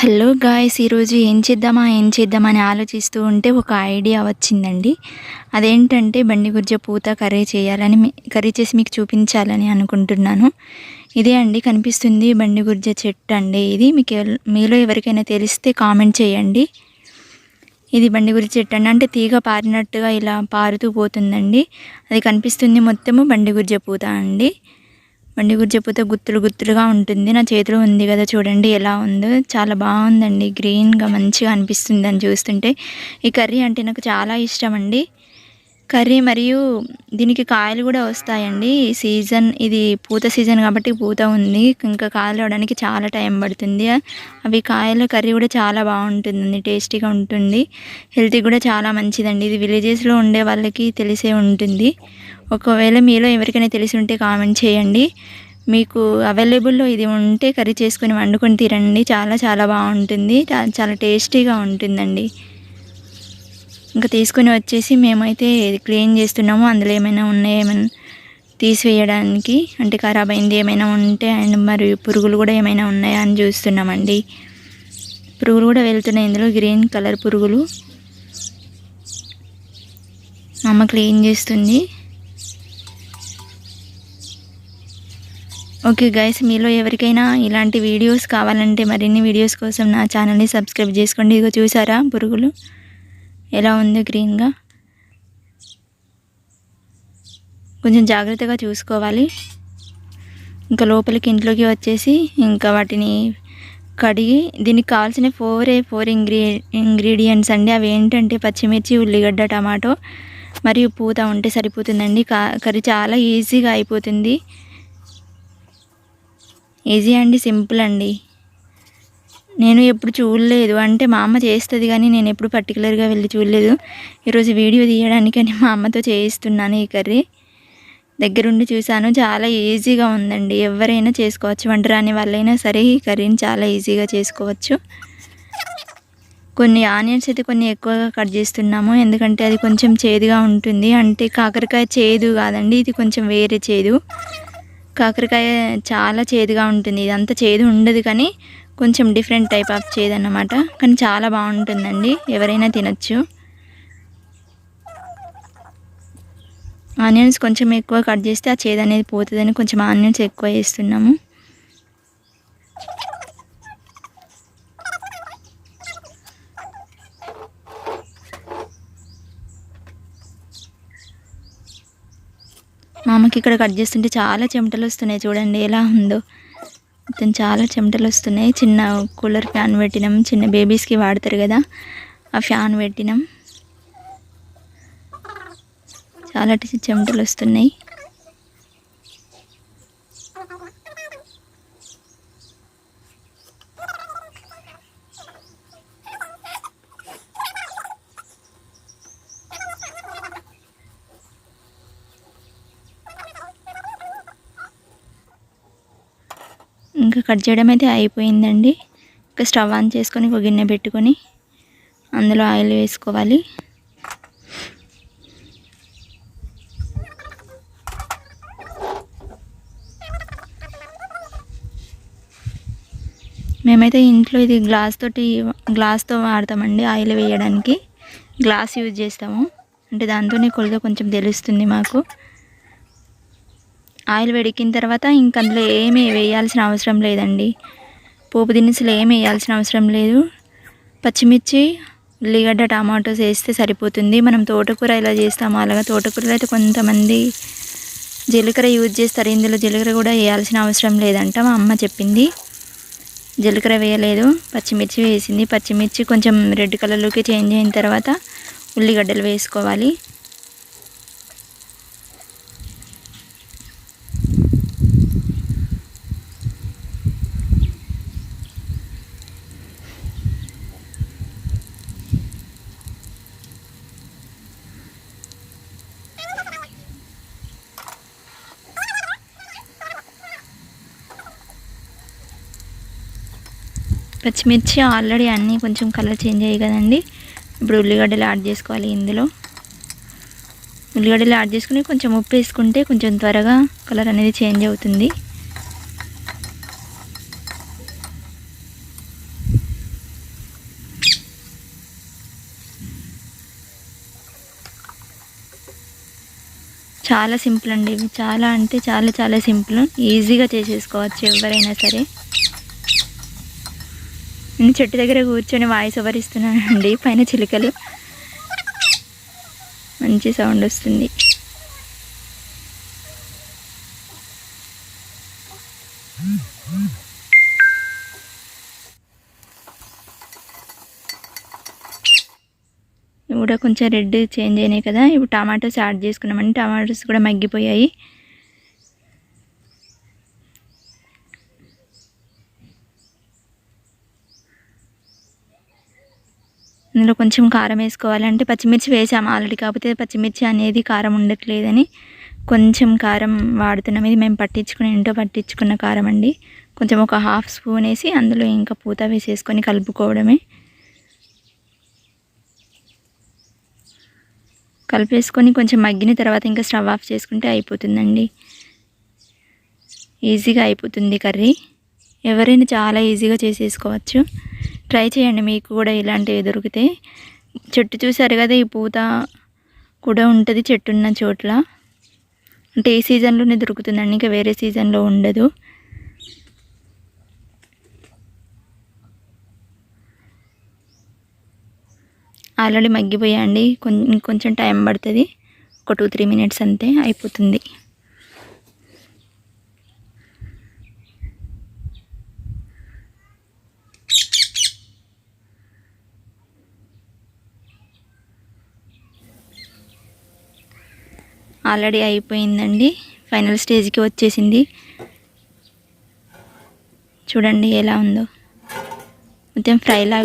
Hello guys ఈరోజు ఏం చేద్దామా ఏం చేద్దామని ఆలోచిస్తూ ఉంటే ఒక ఐడియా వచ్చిందండి. అదేంటంటే బండి గుజ్జ పూత కర్రీ చేయాలని కర్రీ చేసి మీకు చూపించాలని అనుకుంటున్నాను. ఇదే అండి కనిపిస్తుంది బండి గుజ్జ చెట్టు అండి ఇది. మీకు మీలో ఎవరికైనా తెలిస్తే కామెంట్ చేయండి. ఇది బండి గురి చెట్టు అండి. అంటే తీగ పారినట్టుగా ఇలా పారుతూ పోతుందండి. అది కనిపిస్తుంది మొత్తము బండి గుజ్జ పూత అండి. బండి గురించి చెప్తే గుత్తులు గుత్తులుగా ఉంటుంది. నా చేతిలో ఉంది కదా చూడండి ఎలా ఉందో. చాలా బాగుందండి. గ్రీన్గా మంచిగా అనిపిస్తుంది అని చూస్తుంటే. ఈ కర్రీ అంటే నాకు చాలా ఇష్టం అండి. కర్రీ మరియు దీనికి కాయలు కూడా వస్తాయండి. ఈ సీజన్ ఇది పూత సీజన్ కాబట్టి పూత ఉంది. ఇంకా కాయలు రావడానికి చాలా టైం పడుతుంది. అవి కాయలు కర్రీ కూడా చాలా బాగుంటుందండి టేస్టీగా ఉంటుంది. హెల్తీ కూడా చాలా మంచిదండి. ఇది విలేజెస్లో ఉండే వాళ్ళకి తెలిసే ఉంటుంది. ఒకవేళ మీలో ఎవరికైనా తెలిసి ఉంటే కామెంట్ చేయండి. మీకు అవైలబుల్లో ఇది ఉంటే కర్రీ చేసుకొని వండుకొని తినండి. చాలా చాలా బాగుంటుంది. చాలా టేస్టీగా ఉంటుందండి. ఇంకా తీసుకుని వచ్చేసి మేమైతే క్లీన్ చేస్తున్నాము అందులో ఏమైనా ఉన్నాయి ఏమైనా తీసివేయడానికి అంటే ఖరాబ్ అయింది ఏమైనా ఉంటే అండ్ మరి పురుగులు కూడా ఏమైనా ఉన్నాయా అని చూస్తున్నామండి. పురుగులు కూడా వెళ్తున్నాయి ఇందులో గ్రీన్ కలర్ పురుగులు. అమ్మ క్లీన్ చేస్తుంది. ఓకే గైస్ మీలో ఎవరికైనా ఇలాంటి వీడియోస్ కావాలంటే మరిన్ని వీడియోస్ కోసం నా ఛానల్ని సబ్స్క్రైబ్ చేసుకోండి. ఇదిగో చూసారా పురుగులు? ఎలా ఉంది గ్రీన్గా? కొంచెం జాగ్రత్తగా చూసుకోవాలి. ఇంకా లోపలికి ఇంట్లోకి వచ్చేసి ఇంకా వాటిని కడిగి దీనికి కావాల్సిన ఫోర్ ఏ ఫోర్ ఇంగ్రీ ఇంగ్రీడియంట్స్ అండి. అవి ఏంటంటే పచ్చిమిర్చి ఉల్లిగడ్డ టమాటో మరియు పూత ఉంటే సరిపోతుందండి. కర్రీ చాలా ఈజీగా అయిపోతుంది. ఈజీ అండి సింపుల్ అండి. నేను ఎప్పుడు చూడలేదు. అంటే మా అమ్మ చేస్తుంది కానీ నేను ఎప్పుడు పర్టికులర్గా వెళ్ళి చూడలేదు. ఈరోజు వీడియో తీయడానికి అని మా అమ్మతో చేయిస్తున్నాను ఈ కర్రీ. దగ్గరుండి చూశాను. చాలా ఈజీగా ఉందండి. ఎవరైనా చేసుకోవచ్చు. వంట రాని వాళ్ళైనా సరే ఈ కర్రీని చాలా ఈజీగా చేసుకోవచ్చు. కొన్ని ఆనియన్స్ అయితే కొన్ని ఎక్కువగా కట్ చేస్తున్నాము. ఎందుకంటే అది కొంచెం చేదుగా ఉంటుంది. అంటే కాకరకాయ చేదు కాదండి. ఇది కొంచెం వేరే చేదు. కాకరకాయ చాలా చేదుగా ఉంటుంది. ఇదంతా చేదు ఉండదు కానీ కొంచెం డిఫరెంట్ టైప్ ఆఫ్ చేదు అన్నమాట కానీ చాలా బాగుంటుందండి. ఎవరైనా తినచ్చు. ఆనియన్స్ కొంచెం ఎక్కువ కట్ చేస్తే ఆ చేదు అనేది పోతుందని కొంచెం ఆనియన్స్ ఎక్కువ వేస్తున్నాము. మామకి ఇక్కడ కట్ చేస్తుంటే చాలా చెమటలు వస్తున్నాయి చూడండి ఎలా ఉందో. మొత్తం చాలా చెమటలు వస్తున్నాయి. చిన్న కూలర్ ఫ్యాన్ పెట్టినాం. చిన్న బేబీస్కి వాడతారు కదా ఆ ఫ్యాన్ పెట్టినాం. చాలా చెమటలు వస్తున్నాయి. ఇంకా కట్ చేయడం అయితే అయిపోయిందండి. ఇంకా స్టవ్ ఆన్ చేసుకొని ఒక గిన్నె పెట్టుకొని అందులో ఆయిల్ వేసుకోవాలి. మేమైతే ఇంట్లో ఇది గ్లాస్ తోటి గ్లాస్తో వాడతామండి ఆయిల్ వేయడానికి. గ్లాస్ యూజ్ చేస్తాము. అంటే దాంతోనే కొలత కొంచెం తెలుస్తుంది మాకు. ఆయిల్ వేడెక్కిన తర్వాత ఇంక అందులో ఏమీ వేయాల్సిన అవసరం లేదండి. పోపు దినుసులు ఏమి వేయాల్సిన అవసరం లేదు. పచ్చిమిర్చి ఉల్లిగడ్డ టమాటోస్ వేస్తే సరిపోతుంది. మనం తోటకూర ఇలా చేస్తాము అలాగా తోటకూరలో అయితే కొంతమంది జీలకర్ర యూజ్ చేస్తారు. ఇందులో జీలకర్ర కూడా వేయాల్సిన అవసరం లేదంట మా అమ్మ చెప్పింది. జీలకర్ర వేయలేదు పచ్చిమిర్చి వేసింది. పచ్చిమిర్చి కొంచెం రెడ్ కలర్లోకి చేంజ్ అయిన తర్వాత ఉల్లిగడ్డలు వేసుకోవాలి. పచ్చిమిర్చి ఆల్రెడీ అన్నీ కొంచెం కలర్ చేంజ్ అయ్యాయి కదండి. ఇప్పుడు ఉల్లిగడ్డలు యాడ్ చేసుకోవాలి ఇందులో. ఉల్లిగడ్డలు యాడ్ చేసుకుని కొంచెం ఉప్పు వేసుకుంటే కొంచెం త్వరగా కలర్ అనేది చేంజ్ అవుతుంది. చాలా సింపుల్ అండి. ఇవి చాలా అంటే చాలా చాలా సింపుల్. ఈజీగా చేసేసుకోవచ్చు ఎవరైనా సరే. నేను చెట్టు దగ్గర కూర్చొని వాయిస్ ఓవర్ ఇస్తున్నానండి. పైన చిలుకలు. మంచి సౌండ్ వస్తుంది. కూడా కొంచెం రెడ్ చేంజ్ అయినాయి కదా. ఇప్పుడు టమాటోస్ యాడ్ చేసుకున్నామండి. టమాటోస్ కూడా మగ్గిపోయాయి. ఇందులో కొంచెం కారం వేసుకోవాలంటే పచ్చిమిర్చి వేసాము ఆల్రెడీ కాకపోతే పచ్చిమిర్చి అనేది కారం ఉండట్లేదని కొంచెం కారం వాడుతున్నాం. ఇది మేము పట్టించుకుని ఇంట్లో పట్టించుకున్న కారం అండి. కొంచెం ఒక హాఫ్ స్పూన్ వేసి అందులో ఇంకా పూత వేసేసుకొని కలుపుకోవడమే. కలిపేసుకొని కొంచెం మగ్గిన తర్వాత ఇంకా స్టవ్ ఆఫ్ చేసుకుంటే అయిపోతుందండి. ఈజీగా అయిపోతుంది కర్రీ. ఎవరైనా చాలా ఈజీగా చేసేసుకోవచ్చు. ట్రై చేయండి మీకు కూడా ఇలాంటివి దొరికితే. చెట్టు చూసారు కదా ఈ పూత కూడా ఉంటుంది చెట్టు ఉన్న చోట్ల. అంటే ఈ సీజన్లోనే దొరుకుతుందండి ఇంకా వేరే సీజన్లో ఉండదు. ఆల్రెడీ మగ్గిపోయాండి కొంచెం టైం పడుతుంది. ఒక టూ త్రీ మినిట్స్ అంతే అయిపోతుంది. ఆల్రెడీ అయిపోయిందండి. ఫైనల్ స్టేజ్కి వచ్చేసింది. చూడండి ఎలా ఉందో. మొత్తం ఫ్రై లాగా